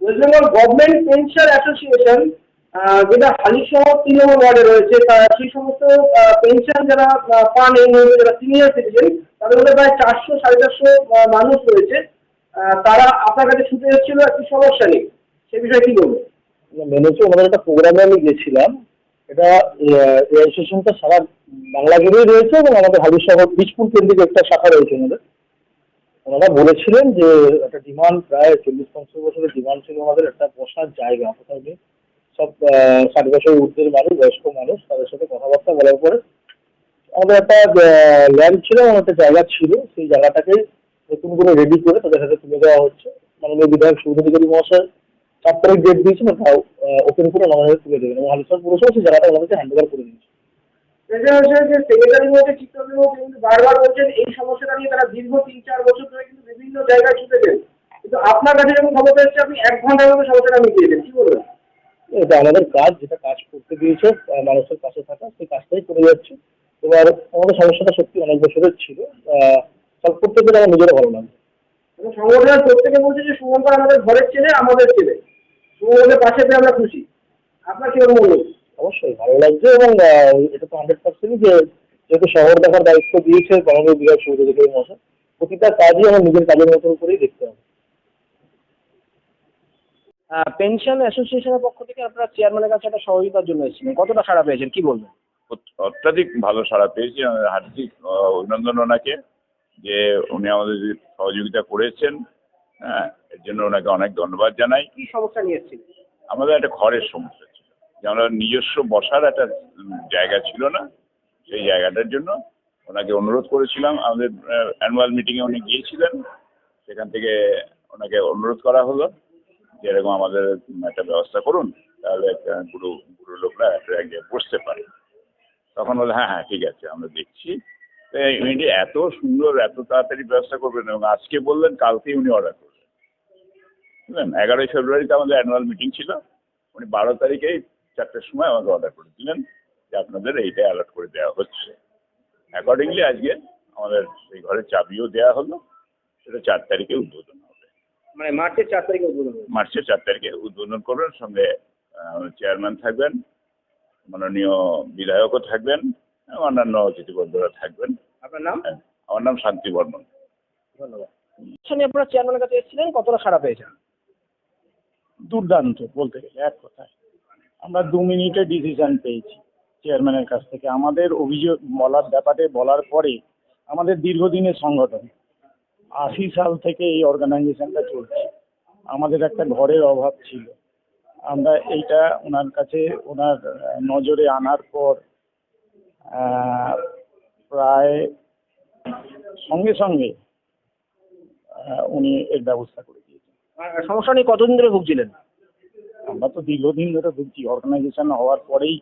West Bengal government pension association যেটা হালিশহর নম্বর ওয়ার্ডে রয়েছে সেই সমস্ত পেনশন যারা পান এই মুহূর্তে যারা সিনিয়র সিটিজেন তাদের মধ্যে প্রায় চারশো, সাড়ে চারশো মানুষ রয়েছে। তারা আপনার কাছে ছুটে এসেছিল একটি সমস্যা নেই। সে বিষয়ে কি বলব মেন হচ্ছে ওনাদের একটা প্রোগ্রামে আমি গেছিলাম। এটা রেজিস্ট্রেশনটা সারা বাংলা রয়েছে এবং আমাদের হালির শহর বীজপুর কেন্দ্রিক একটা শাখা রয়েছে ওনাদের ওনারা বলেছিলেন যে একটা ডিমান্ড প্রায় চল্লিশ, পঞ্চাশ বছরের ডিমান্ড ছিল ওনাদের একটা বসার জায়গা নেই সব ষাট বছরের ঊর্ধ্বের মানুষ, বয়স্ক মানুষ, তাদের সাথে কথাবার্তা বলার পরে আমাদের একটা ল্যান্ড ছিল, এবং একটা জায়গা ছিল, সেই জায়গাটাকে নতুন করে রেডি করে তাদের হাতে তুলে দেওয়া হচ্ছে। মাননীয় বিধায়ক সুবিধাধিকারী মহাশয় চার তারিখ ডেট দিয়েছেন ওটা ওপেন করে আমাদের তুলে দেবেন। এবং হালিশহর পুরসভা সেই জায়গাটা আমাদেরকে হ্যান্ড ওভার করে দিয়েছে। সেক্রেটারি মধ্যে চিত্রকর্মী মধ্যে কিন্তু বারবার বলছেন এই সমস্যাটা নিয়ে তারা দীর্ঘ তিন চার বছর ধরে কিন্তু বিভিন্ন জায়গায় ছুটেছেন কিন্তু আপনার কাছে যখন খবর পেয়েছে আপনি এক ঘণ্টার মধ্যে সমস্যাটা মিটিয়েছেন কি বলবেন? এটা আমাদের কাজ যেটা কাজ করতে দিয়েছে মানুষের পাশে থাকা সেই কাজটাই করে যাচ্ছি। এবার আমাদের সমস্যাটা সত্যি অনেক বছরের ছিল। সলভ করতে পেরে আমার নিজেরও ভালো এবং সংগঠনের প্রত্যেকে বলছে যে শুভঙ্কর আমাদের ঘরের ছেলে আমাদের ছেলে। শুভঙ্করের পাশে পেয়ে আমরা খুশি। আপনার কীরকম মনে হচ্ছে অবশ্যই ভালো লাগছে এবং এটা তো হান্ড্রেড পার্সেন্ট যে যেহেতু শহর দেখার দায়িত্ব দিয়েছে মাননীয় বিধায়ক সুবিধাধিকারী মহাশয় প্রতিটা কাজই আমার নিজের কাজের মতন করেই দেখতে হবে। পেনশন অ্যাসোসিয়েশনের পক্ষ থেকে আপনারা চেয়ারম্যানের কাছে একটা সহযোগিতার জন্য এসেছিলেন কতটা সাড়া পেয়েছেন? কি বলবেন? অত্যাধিক ভালো সাড়া পেয়েছি। হার্দিক আহ, অভিনন্দন ওনাকে যে উনি আমাদের সহযোগিতা করেছেন। হ্যাঁ এর জন্য ওনাকে অনেক ধন্যবাদ জানাই। কি সমস্যা নিয়ে এসেছিলেন আমাদের একটা ঘরের সমস্যা যে আমরা নিজস্ব বসার একটা জায়গা ছিল না, সেই জায়গাটার জন্য ওনাকে অনুরোধ করেছিলাম। আমাদের অ্যানুয়াল মিটিংয়ে উনি গিয়েছিলেন, সেখান থেকে ওনাকে অনুরোধ করা হলো যে এরকম আমাদের একটা ব্যবস্থা করুন, তাহলে গুরু বুড়ো লোকরা একটা জায়গায় বসতে পারে। তখন বলে হ্যাঁ হ্যাঁ ঠিক আছে, আমরা দেখছি। তো উনি এত সুন্দর, এত তাড়াতাড়ি ব্যবস্থা করবেন এবং আজকে বললেন, কালকেই উনি অর্ডার করবেন। বুঝলেন? এগারোই ফেব্রুয়ারিতে আমাদের অ্যানুয়াল মিটিং ছিল। উনি বারো তারিখেই চারটের সময় আমাকে অর্ডার করে দিলেন যে আপনাদের এইটা অ্যালার্ট করে দেওয়া হচ্ছে। অ্যাকর্ডিংলি আজকে আমাদের সেই ঘরের চাবিও দেওয়া হলো। সেটা চার তারিখে উদ্বোধন হবে। মানে মার্চের চার তারিখে উদ্বোধন হবে। মার্চের চার তারিখে উদ্বোধন করবেন সঙ্গে চেয়ারম্যান থাকবেন মাননীয় বিধায়কও থাকবেন অন্যান্য অতিথিবর্গরা থাকবেন। আপনার নাম? হ্যাঁ, আমার নাম শান্তি বর্মন। ধন্যবাদ। শুনে আপনারা চেয়ারম্যানের কাছে এসেছিলেন কতটা সাড়া পেয়েছেন? দুর্দান্ত বলতে গেলে এক কথায়। আমরা দু মিনিটে ডিসিশন পেয়েছি চেয়ারম্যানের কাছ থেকে। আমাদের অভিযোগ বলার ব্যাপারে বলার পরে আমাদের দীর্ঘদিনের সংগঠন, আশি সাল থেকে এই অর্গানাইজেশনটা চলছে। আমাদের একটা ঘরের অভাব ছিল। আমরা এইটা ওনার কাছে, ওনার নজরে আনার পর প্রায় সঙ্গে সঙ্গে উনি এর ব্যবস্থা করে দিয়েছেন। সমস্যা নিয়ে কতদিন ধরে ভুগছিলেন? আমরা তো দীর্ঘদিন ধরে ভুগছি। অর্গানাইজেশন হওয়ার পরেই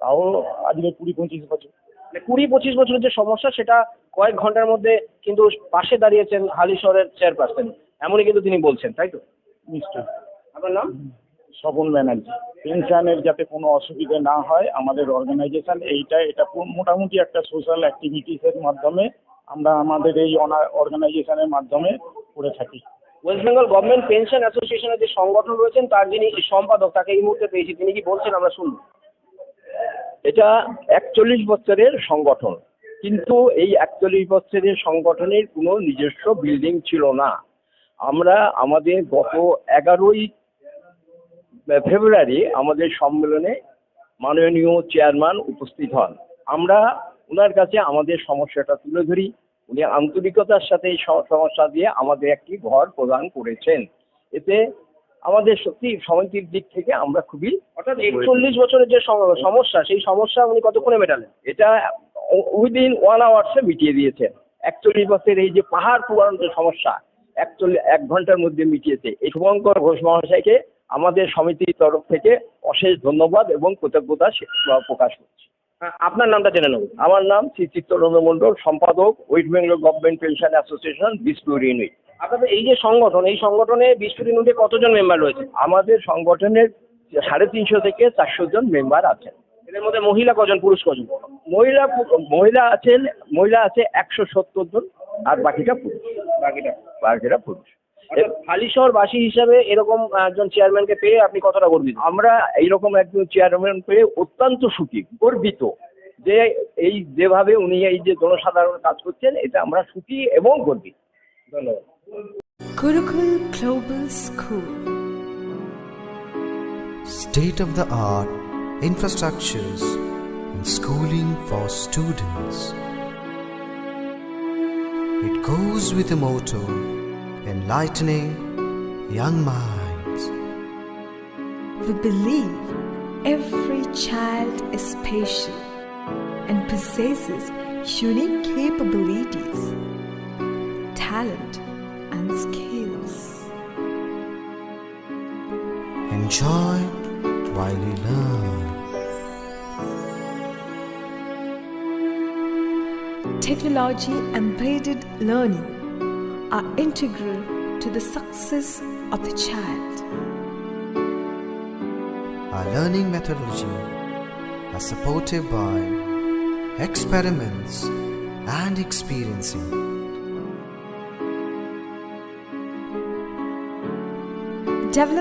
তাও আজকে কুড়ি পঁচিশ বছর। মানে কুড়ি পঁচিশ বছরের যে সমস্যা সেটা কয়েক ঘণ্টার মধ্যে কিন্তু পাশে দাঁড়িয়েছেন হালিশহরের চেয়ারপারসন। এমনই কিন্তু তিনি বলছেন তাই তো? নিশ্চয়ই। আপনার নাম? স্বপন ব্যানার্জি। পেনশনের যাতে কোনো অসুবিধে না হয় আমাদের অর্গানাইজেশন এইটা এটা মোটামুটি একটা সোশ্যাল অ্যাক্টিভিটিসের মাধ্যমে আমরা আমাদের এই অর্গানাইজেশনের মাধ্যমে করে থাকি। ওয়েস্ট বেঙ্গল গভর্নমেন্ট পেনশন অ্যাসোসিয়েশনের যে সংগঠন রয়েছেন, তার যিনি সম্পাদক, তাকে এই মুহূর্তে পেয়েছি। তিনি কি বলছেন? আমরা শুনব। এটা একচল্লিশ বছরের সংগঠন। কিন্তু এই একচল্লিশ বছরের সংগঠনের কোনো নিজস্ব বিল্ডিং ছিল না। আমরা আমাদের গত এগারোই ফেব্রুয়ারি আমাদের সম্মেলনে মাননীয় চেয়ারম্যান উপস্থিত হন। আমরা ওনার কাছে আমাদের সমস্যাটা তুলে ধরি। উনি আন্তরিকতার সাথে এই সমস্যা দিয়ে আমাদের একটি ঘর প্রদান করেছেন। এতে আমাদের সত্যি সমিতির দিক থেকে আমরা খুবই অর্থাৎ একচল্লিশ বছরের যে সমস্যা সেই সমস্যা উনি কতক্ষণে মেটালেন? এটা উইদিন ওয়ান আওয়ার্সে মিটিয়ে দিয়েছেন একচল্লিশ বছরের এই যে পাহাড় পুরানো যে সমস্যা একচল্লিশ এক ঘণ্টার মধ্যে মিটিয়েছে। এই শুভঙ্কর ঘোষ মহাশয়কে আমাদের সমিতির তরফ থেকে অশেষ ধন্যবাদ এবং কৃতজ্ঞতা প্রকাশ করছি। আপনার নামটা জেনে নেব। আমার নাম শ্রী চিত্তরঞ্জন মণ্ডল সম্পাদক West Bengal government pension association Bispur unit আপনাদের এই যে সংগঠন এই সংগঠনে বিস্ফোরণ ইউনিটে কতজন মেম্বার রয়েছে? আমাদের সংগঠনের সাড়ে তিনশো থেকে চারশো জন মেম্বার আছেন। এদের মধ্যে মহিলা কজন পুরুষ কজন? মহিলা মহিলা আছেন মহিলা আছে একশো সত্তর জন আর বাকিটা পুরুষ। বাকিটা। বাকিটা পুরুষ। হালিশহরবাসী হিসাবে এরকম একজন চেয়ারম্যানকে পেয়ে আপনি কতটা গর্বিত আমরা এইরকম একজন চেয়ারম্যান পেয়ে অত্যন্ত সুখী গর্বিত যে এই যেভাবে উনি এই যে জনসাধারণ কাজ করছেন এটা আমরা সুখী এবং গর্বিত ধন্যবাদ Gurukul Global School. state of the art infrastructures and schooling for students. It goes with the motto enlightening young minds. We believe every child is special and possesses unique capabilities, talent, and skills. Enjoy while you learn. Technology embedded learning are integral to the success of the child. Our learning methodology are supported by experiments and experiencing. Develop